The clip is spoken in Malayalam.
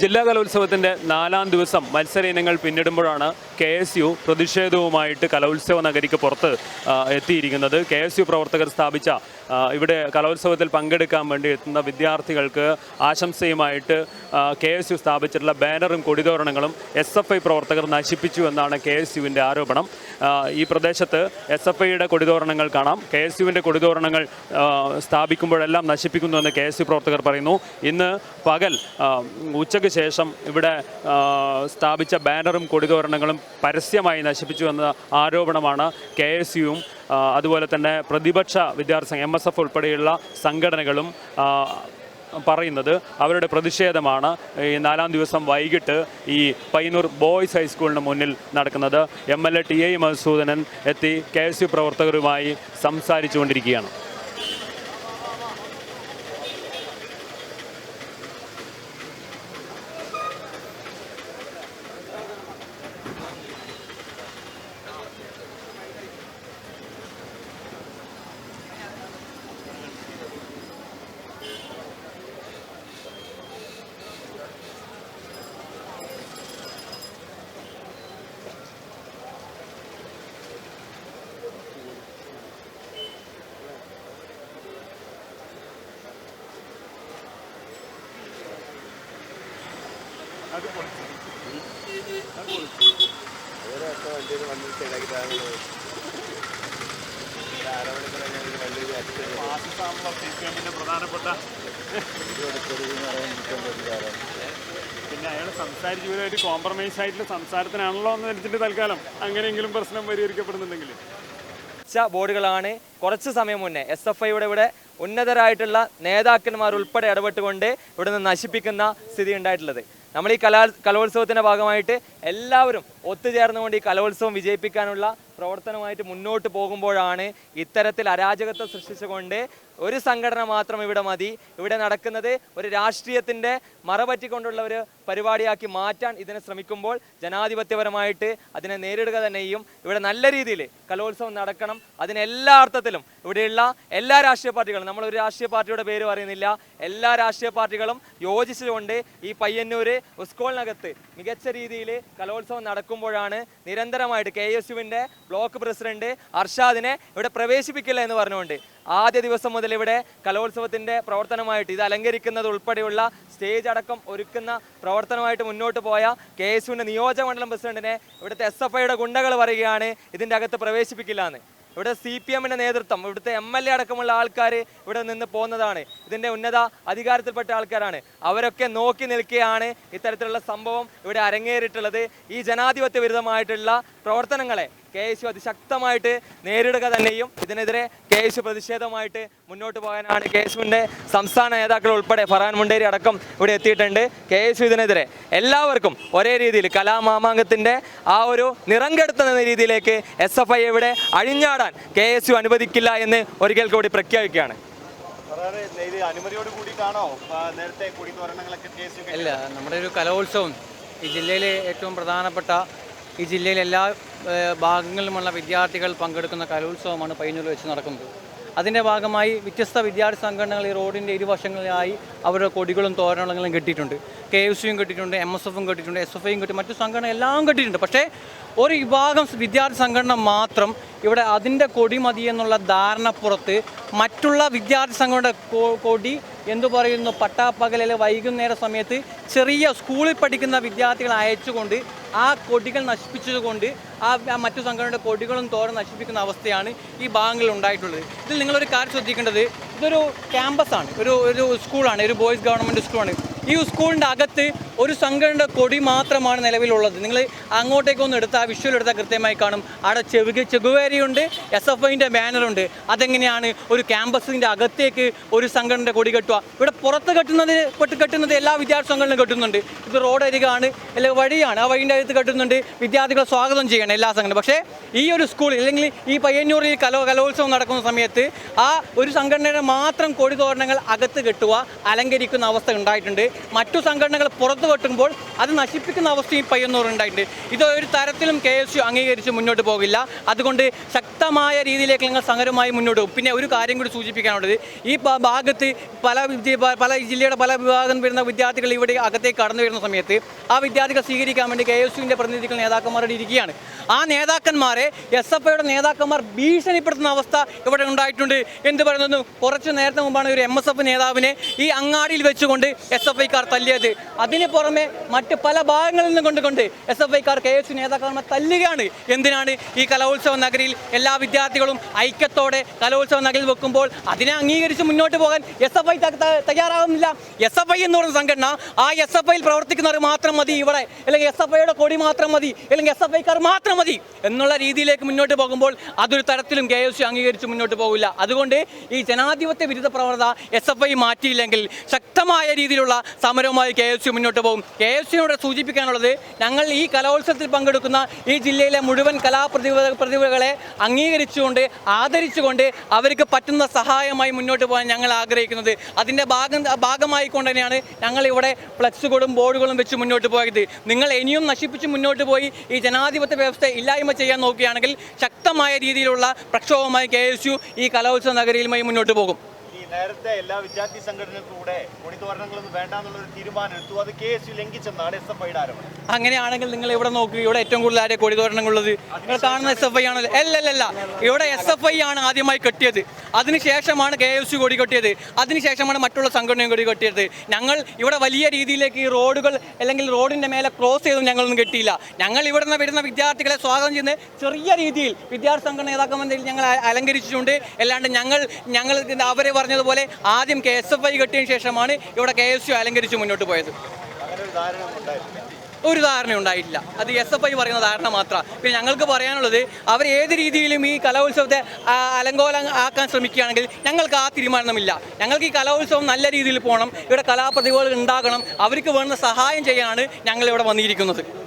ജില്ലാ കലോത്സവത്തിന്റെ നാലാം ദിവസം മത്സര ഇനങ്ങൾ പിന്നിടുമ്പോഴാണ് കെ എസ് യു പ്രതിഷേധവുമായിട്ട് കലോത്സവ നഗരിക്ക് പുറത്ത് എത്തിയിരിക്കുന്നത്. കെ എസ് യു പ്രവർത്തകർ സ്ഥാപിച്ച ഇവിടെ കലോത്സവത്തിൽ പങ്കെടുക്കാൻ വേണ്ടി എത്തുന്ന വിദ്യാർത്ഥികൾക്ക് ആശംസയുമായിട്ട് കെ എസ് യു സ്ഥാപിച്ചിട്ടുള്ള ബാനറും കൊടിതോരണങ്ങളും എസ് എഫ് ഐ പ്രവർത്തകർ നശിപ്പിച്ചു എന്നാണ് കെ എസ് യുവിന്റെ ആരോപണം. ഈ പ്രദേശത്ത് എസ് എഫ് ഐയുടെ കൊടിതോരണങ്ങൾ കാണാം. കെ എസ് യുവിന്റെ കൊടിതോരണങ്ങൾ സ്ഥാപിക്കുമ്പോഴെല്ലാം നശിപ്പിക്കുന്നുവെന്ന് കെ എസ് യു പ്രവർത്തകർ പറയുന്നു. ഇന്ന് പകൽ ഉച്ചയ്ക്ക് ശേഷം ഇവിടെ സ്ഥാപിച്ച ബാനറും കൊടിതോരണങ്ങളും പരസ്യമായി നശിപ്പിച്ചു എന്ന ആരോപണമാണ് കെ എസ് യുവും അതുപോലെ തന്നെ പ്രതിപക്ഷ വിദ്യാർത്ഥി എം എസ് എഫ് ഉൾപ്പെടെയുള്ള സംഘടനകളും പറയുന്നത്. അവരുടെ പ്രതിഷേധമാണ് ഈ നാലാം ദിവസം വൈകിട്ട് ഈ പയ്യന്നൂർ ബോയ്സ് ഹൈസ്കൂളിന് മുന്നിൽ നടക്കുന്നത്. M L A T A Madhusoodanan എത്തി കെ എസ് യു പ്രവർത്തകരുമായി സംസാരിച്ചുകൊണ്ടിരിക്കുകയാണ്. പ്രധാനപ്പെട്ട. പിന്നെ അയാൾ സംസാരിച്ച് ഒരു കോംപ്രമൈസ് ആയിട്ടുള്ള സംസാരത്തിനാണല്ലോ എന്ന് വെച്ചിട്ട് തൽക്കാലം അങ്ങനെയെങ്കിലും പ്രശ്നം പരിഹരിക്കപ്പെടുന്നുണ്ടെങ്കിൽ. ബോർഡുകളാണ്. കുറച്ച് സമയം മുന്നേ എസ് എഫ് ഐയുടെ ഇവിടെ ഉന്നതരായിട്ടുള്ള നേതാക്കന്മാർ ഉൾപ്പെടെ ഇടപെട്ടുകൊണ്ട് ഇവിടെ നിന്ന് നശിപ്പിക്കുന്ന സ്ഥിതി ഉണ്ടായിട്ടുള്ളത്. നമ്മൾ ഈ കലാ കലോത്സവത്തിന്റെ ഭാഗമായിട്ട് എല്ലാവരും ഒത്തുചേർന്നുകൊണ്ട് ഈ കലോത്സവം വിജയിപ്പിക്കാനുള്ള പ്രവർത്തനമായിട്ട് മുന്നോട്ട് പോകുമ്പോഴാണ് ഇത്തരത്തിൽ അരാജകത്വം സൃഷ്ടിച്ചുകൊണ്ട് ഒരു സംഘടന മാത്രം ഇവിടെ മതി. ഇവിടെ നടക്കുന്നത് ഒരു രാഷ്ട്രീയത്തിന്റെ മറപറ്റിക്കൊണ്ടുള്ള ഒരു പരിപാടിയാക്കി മാറ്റാൻ ഇതിനെ ശ്രമിക്കുമ്പോൾ ജനാധിപത്യപരമായിട്ട് അതിനെ നേരിടുക തന്നെയും ഇവിടെ നല്ല രീതിയിൽ കലോത്സവം നടക്കണം. അതിന് എല്ലാ അർത്ഥത്തിലും ഇവിടെയുള്ള എല്ലാ രാഷ്ട്രീയ പാർട്ടികളും നമ്മൾ ഒരു രാഷ്ട്രീയ പാർട്ടിയുടെ പേര് പറയുന്നില്ല. എല്ലാ രാഷ്ട്രീയ പാർട്ടികളും യോജിച്ചുകൊണ്ട് ഈ പയ്യന്നൂര് ഉസ്കോളിനകത്ത് മികച്ച രീതിയിൽ കലോത്സവം നടക്കുമ്പോഴാണ് നിരന്തരമായിട്ട് കെ എസ് യുവിന്റെ ബ്ലോക്ക് പ്രസിഡന്റ് അർഷാദിനെ ഇവിടെ പ്രവേശിപ്പിക്കില്ല എന്ന് പറഞ്ഞുകൊണ്ട് ആദ്യ ദിവസം മുതൽ ഇവിടെ കലോത്സവത്തിന്റെ പ്രവർത്തനമായിട്ട് ഇത് അലങ്കരിക്കുന്നത് ഉൾപ്പെടെയുള്ള സ്റ്റേജ് അടക്കം ഒരുക്കുന്ന പ്രവർത്തനമായിട്ട് മുന്നോട്ട് പോയ കെ എസ് യുവിന്റെ നിയോജകമണ്ഡലം പ്രസിഡന്റിനെ ഇവിടുത്തെ എസ് എഫ് ഐയുടെ ഗുണ്ടകൾ പറയുകയാണ് ഇതിന്റെ അകത്ത് പ്രവേശിപ്പിക്കില്ല എന്ന്. ഇവിടെ സി പി എമ്മിന്റെ നേതൃത്വം ഇവിടുത്തെ എം എൽ എ അടക്കമുള്ള ആൾക്കാർ ഇവിടെ നിന്ന് പോകുന്നതാണ്. ഇതിന്റെ ഉന്നത അധികാരത്തിൽപ്പെട്ട ആൾക്കാരാണ്. അവരൊക്കെ നോക്കി നിൽക്കുകയാണ് ഇത്തരത്തിലുള്ള സംഭവം ഇവിടെ അരങ്ങേറിയിട്ടുള്ളത്. ഈ ജനാധിപത്യ വിരുദ്ധമായിട്ടുള്ള പ്രവർത്തനങ്ങളെ കെ എസ് യു അതിശക്തമായിട്ട് നേരിടുക തന്നെയും ഇതിനെതിരെ കെ എസ് യു പ്രതിഷേധമായിട്ട് മുന്നോട്ട് പോകാനാണ് കെ എസ് യുവിന്റെ സംസ്ഥാന നേതാക്കൾ ഉൾപ്പെടെ ഫറാൻ മുണ്ടേരി അടക്കം ഇവിടെ എത്തിയിട്ടുണ്ട്. കെ എസ് യു ഇതിനെതിരെ എല്ലാവർക്കും ഒരേ രീതിയിൽ കലാമാമാങ്കത്തിന്റെ ആ ഒരു നിറം കെടുത്തുന്ന രീതിയിലേക്ക് എസ് എഫ് ഐ ഇവിടെ അഴിഞ്ഞാടാൻ കെ എസ് യു അനുവദിക്കില്ല എന്ന് ഒരിക്കൽ കൂടി പ്രഖ്യാപിക്കുകയാണ്. അല്ല നമ്മുടെ ഒരു കലോത്സവം ഈ ജില്ലയിലെ ഏറ്റവും പ്രധാനപ്പെട്ട ഈ ജില്ലയിലെ എല്ലാ ഭാഗങ്ങളിലുമുള്ള വിദ്യാർത്ഥികൾ പങ്കെടുക്കുന്ന കലോത്സവമാണ് പയ്യന്നൂർ വെച്ച് നടക്കുന്നത്. അതിന്റെ ഭാഗമായി വ്യത്യസ്ത വിദ്യാർത്ഥി സംഘടനകൾ ഈ റോഡിന്റെ ഇരുവശങ്ങളിലായി അവരുടെ കൊടികളും തോരണങ്ങളും കെട്ടിയിട്ടുണ്ട്. കെ എഫ് സിയും കെട്ടിയിട്ടുണ്ട് എം എസ് എഫും കെട്ടിയിട്ടുണ്ട് എസ് എഫ് ഐയും കെട്ടി മറ്റു സംഘടന എല്ലാം കെട്ടിയിട്ടുണ്ട്. പക്ഷേ ഒരു വിഭാഗം വിദ്യാർത്ഥി സംഘടന മാത്രം ഇവിടെ അതിന്റെ കൊടി മതി എന്നുള്ള ധാരണപ്പുറത്ത് മറ്റുള്ള വിദ്യാർത്ഥി സംഘടന കൊടി എന്തു പറയുന്നു? പട്ടാപ്പകലിൽ വൈകുന്നേര സമയത്ത് ചെറിയ സ്കൂളിൽ പഠിക്കുന്ന വിദ്യാർത്ഥികളെ അയച്ചുകൊണ്ട് ആ കൊടികൾ നശിപ്പിച്ചതുകൊണ്ട് ആ മറ്റു സംഘടനയുടെ കൊടികളും തോരം നശിപ്പിക്കുന്ന അവസ്ഥയാണ് ഈ ഭാഗങ്ങളിൽ ഉണ്ടായിട്ടുള്ളത്. ഇതിൽ നിങ്ങളൊരു കാര്യം ശ്രദ്ധിക്കേണ്ടത് ഇതൊരു ക്യാമ്പസാണ്. ഒരു ഒരു സ്കൂളാണ്. ഒരു ബോയ്സ് ഗവൺമെന്റ് സ്കൂളാണ്. ഈ സ്കൂളിന്റെ അകത്ത് ഒരു സംഘടനയുടെ കൊടി മാത്രമാണ് നിലവിലുള്ളത്. നിങ്ങൾ അങ്ങോട്ടേക്കൊന്ന് എടുത്താൽ ആ വിഷ്വൽ എടുത്താൽ കൃത്യമായി കാണും. അവിടെ ചെവുക ചെകുവേരിയുണ്ട് എസ് എഫ് ഐന്റെ ബാനറുണ്ട്. അതെങ്ങനെയാണ് ഒരു ക്യാമ്പസിന്റെ അകത്തേക്ക് ഒരു സംഘടനയുടെ കൊടി കെട്ടുക? ഇവിടെ പുറത്ത് കെട്ടുന്നത് കെട്ടുന്നത് എല്ലാ വിദ്യാർത്ഥി സംഘടനകളും കെട്ടുന്നുണ്ട്. ഇത് റോഡ് അരികാണ് അല്ലെങ്കിൽ വഴിയാണ്. ആ വഴിന്റെ അകത്ത് കെട്ടുന്നുണ്ട്. വിദ്യാർത്ഥികളെ സ്വാഗതം ചെയ്യണം എല്ലാ സംഘടന പക്ഷേ ഈ ഒരു സ്കൂളിൽ അല്ലെങ്കിൽ ഈ പയ്യന്നൂരിൽ കലോ കലോത്സവം നടക്കുന്ന സമയത്ത് ആ ഒരു സംഘടനയുടെ മാത്രം കൊടി തോരണങ്ങൾ അകത്ത് കെട്ടുക അലങ്കരിക്കുന്ന അവസ്ഥ ഉണ്ടായിട്ടുണ്ട്. മറ്റു സംഘടനകൾ പുറത്തു വെട്ടുമ്പോൾ അത് നശിപ്പിക്കുന്ന അവസ്ഥയും പയ്യന്നൂർ ഉണ്ടായിട്ടുണ്ട്. ഇത് ഒരു തരത്തിലും കെ എസ് യു അംഗീകരിച്ച് മുന്നോട്ട് പോകില്ല. അതുകൊണ്ട് ശക്തമായ രീതിയിലേക്ക് ഞങ്ങൾ സമരമായി മുന്നോട്ട് പോകും. പിന്നെ ഒരു കാര്യം കൂടി സൂചിപ്പിക്കാനുള്ളത്. ഈ ഭാഗത്ത് പല പല ജില്ലയുടെ പല വിഭാഗം വരുന്ന വിദ്യാർത്ഥികൾ ഇവിടെ അകത്തേക്ക് കടന്നു വരുന്ന സമയത്ത് ആ വിദ്യാർത്ഥികൾ സ്വീകരിക്കാൻ വേണ്ടി കെ എസ് യുവിന്റെ പ്രതിനിധികൾ നേതാക്കന്മാരോട് ഇരിക്കുകയാണ്. ആ നേതാക്കന്മാരെ എസ് എഫ് ഐയുടെ നേതാക്കന്മാർ ഭീഷണിപ്പെടുത്തുന്ന അവസ്ഥ ഇവിടെ ഉണ്ടായിട്ടുണ്ട്. എന്ത് പറയുന്നു കുറച്ച് നേരത്തെ മുമ്പാണ് ഒരു എം എസ് എഫ് നേതാവിനെ ഈ അങ്ങാടിയിൽ വെച്ചുകൊണ്ട് എസ് എഫ് ഐക്കാർ തല്ലിയത്. അതിന് പുറമെ മറ്റ് പല ഭാഗങ്ങളിൽ നിന്നും കൊണ്ടുകൊണ്ട് എസ് എഫ് ഐക്കാർ കെ എസ് നേതാക്കന്മാർ തല്ലുകയാണ്. എന്തിനാണ് ഈ കലോത്സവ നഗരിയിൽ എല്ലാ വിദ്യാർത്ഥികളും ഐക്യത്തോടെ കലോത്സവ നഗരിൽ വെക്കുമ്പോൾ അതിനെ അംഗീകരിച്ച് മുന്നോട്ട് പോകാൻ എസ് എഫ് ഐ തയ്യാറാകുന്നില്ല എസ് എഫ് ഐ എന്ന് പറയുന്ന സംഘടന ആ എസ് എഫ് ഐയിൽ പ്രവർത്തിക്കുന്നവർ മാത്രം മതി ഇവിടെ. അല്ലെങ്കിൽ എസ് എഫ് ഐയുടെ കൊടി മാത്രം മതി. അല്ലെങ്കിൽ എസ് എഫ് ഐക്കാർ മാത്രം മതി എന്നുള്ള രീതിയിലേക്ക് മുന്നോട്ട് പോകുമ്പോൾ അതൊരു തരത്തിലും കെ എസ് അംഗീകരിച്ച് മുന്നോട്ട് പോകില്ല അതുകൊണ്ട് ഈ ജനാധിപത്യ വിരുദ്ധ പ്രവണത എസ് എഫ് ഐ മാറ്റിയില്ലെങ്കിൽ ശക്തമായ രീതിയിലുള്ള സമരവുമായി കെ എസ് യു മുന്നോട്ട് പോകും. കെ എസ് യുനോട് സൂചിപ്പിക്കാനുള്ളത് ഞങ്ങൾ ഈ കലോത്സവത്തിൽ പങ്കെടുക്കുന്ന ഈ ജില്ലയിലെ മുഴുവൻ കലാപ്രതിഭ പ്രതിഭകളെ അംഗീകരിച്ചുകൊണ്ട് ആദരിച്ചുകൊണ്ട് അവർക്ക് പറ്റുന്ന സഹായമായി മുന്നോട്ട് പോകാൻ ഞങ്ങൾ ആഗ്രഹിക്കുന്നത്. അതിന്റെ ഭാഗം ഭാഗമായിക്കൊണ്ട് തന്നെയാണ് ഞങ്ങൾ ഇവിടെ ഫ്ലക്സുകളും ബോർഡുകളും വെച്ച് മുന്നോട്ട് പോയത്. നിങ്ങൾ ഇനിയും നശിപ്പിച്ച് മുന്നോട്ട് പോയി ഈ ജനാധിപത്യ വ്യവസ്ഥ ഇല്ലായ്മ ചെയ്യാൻ നോക്കുകയാണെങ്കിൽ ശക്തമായ രീതിയിലുള്ള പ്രക്ഷോഭമായി കെ ഈ കലോത്സവ നഗരിയിലുമായി മുന്നോട്ട് പോകും. നേരത്തെ എല്ലാ വിദ്യാർത്ഥി സംഘടനകൾക്കും കൂടെ കൊടിത്തോരണങ്ങളൊന്നും വേണ്ട എന്നുള്ളൊരു തീരുമാനം എടുത്തു അത് കെ എസ് യു ലംഘിച്ചെന്നാണ് എസ് എഫ് ഐയുടെ ആരോപണം. അങ്ങനെയാണെങ്കിൽ നിങ്ങൾ ഇവിടെ നോക്കുക ഇവിടെ ഏറ്റവും കൂടുതൽ ആരെ കൊടിതോരണങ്ങളുള്ളത് നിങ്ങൾ കാണുന്ന എസ് എഫ് ഐ ആണല്ലോ. അല്ലല്ല ഇവിടെ എസ് എഫ് ഐ ആണ് ആദ്യമായി കെട്ടിയത്. അതിനുശേഷമാണ് കെ എസ് യു കൊടി കെട്ടിയത്. അതിനുശേഷമാണ് മറ്റുള്ള സംഘടനയും കൊടി കെട്ടിയത്. ഞങ്ങൾ ഇവിടെ വലിയ രീതിയിലേക്ക് ഈ റോഡുകൾ അല്ലെങ്കിൽ റോഡിന്റെ മേലെ ക്രോസ് ചെയ്തും ഞങ്ങളൊന്നും കെട്ടിയില്ല. ഞങ്ങൾ ഇവിടെ നിന്ന് വരുന്ന വിദ്യാർത്ഥികളെ സ്വാഗതം ചെയ്യുന്ന ചെറിയ രീതിയിൽ വിദ്യാർത്ഥി സംഘടന നേതാക്കന്മാരിൽ ഞങ്ങൾ അലങ്കരിച്ചിട്ടുണ്ട്. അല്ലാണ്ട് ഞങ്ങൾ ഞങ്ങൾ അവരെ പറഞ്ഞതുപോലെ ആദ്യം കെ എസ് എഫ് ഐ കെട്ടിയതിനു ശേഷമാണ് ഇവിടെ കെ എസ് യു അലങ്കരിച്ച് മുന്നോട്ട് പോയത്. ഒരു ധാരണ ഉണ്ടായിട്ടില്ല. അത് എസ് എഫ് ഐ പറയുന്ന ധാരണ മാത്രമാണ് പിന്നെ ഞങ്ങൾക്ക് പറയാനുള്ളത് അവർ ഏത് രീതിയിലും ഈ കലോത്സവത്തെ അലങ്കോലം ആക്കാൻ ശ്രമിക്കുകയാണെങ്കിൽ ഞങ്ങൾക്ക് ആ തീരുമാനമില്ല. ഞങ്ങൾക്ക് ഈ കലോത്സവം നല്ല രീതിയിൽ പോകണം. ഇവിടെ കലാപ്രതിഭകൾ ഉണ്ടാകണം. അവർക്ക് വേണ്ട സഹായം ചെയ്യാനാണ് ഞങ്ങൾ ഇവിടെ വന്നിരിക്കുന്നത്.